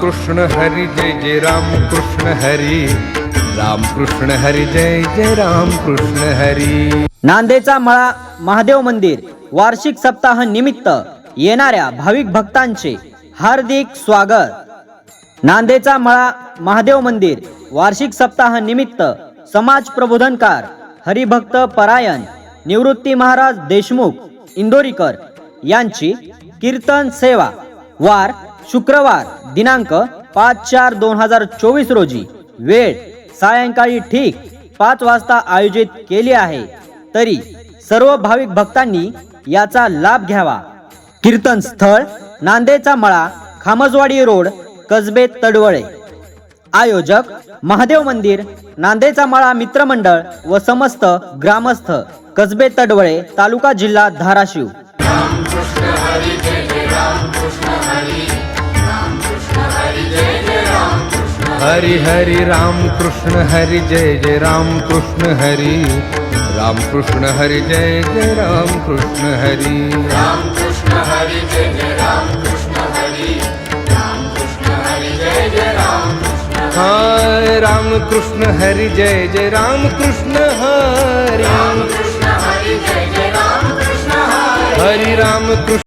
कृष्ण हरी जय जय राम कृष्ण हरी। राम कृष्ण हरी जय जय राम कृष्ण हरी। नांदेचा मळा महादेव मंदिर वार्षिक सप्ताह निमित्त येणाऱ्या भाविक भक्तांचे हार्दिक स्वागत. नांदेचा मळा महादेव मंदिर वार्षिक सप्ताह निमित्त समाज प्रबोधनकार हरिभक्त परायण निवृत्ती महाराज देशमुख इंदोरीकर यांची कीर्तन सेवा वार शुक्रवार दिनांक पाच चार दोन हजार चोवीस रोजी. वेळ सायंकाळी ठीक पाच वाजता आयोजित केली आहे. तरी सर्व भाविक भक्तांनी याचा लाभ घ्यावा. कीर्तन स्थळ नांदेडचा मळा खामजवाडी रोड कसबे तडवळे. आयोजक महादेव मंदिर नांदेडचा मळा मित्रमंडळ व समस्त ग्रामस्थ कसबे तडवळे तालुका जिल्हा धाराशिव. हरी हरी राम कृष्ण हरी जय जय राम कृष्ण हरी राम कृष्ण हरी जय जय राम कृष्ण हरी राम कृष्ण हरी जय जय राम कृष्ण हरी राम कृष्ण हरी जय जय राम हाय राम कृष्ण हरी जय जय राम कृष्ण हरी हरी राम कृष्ण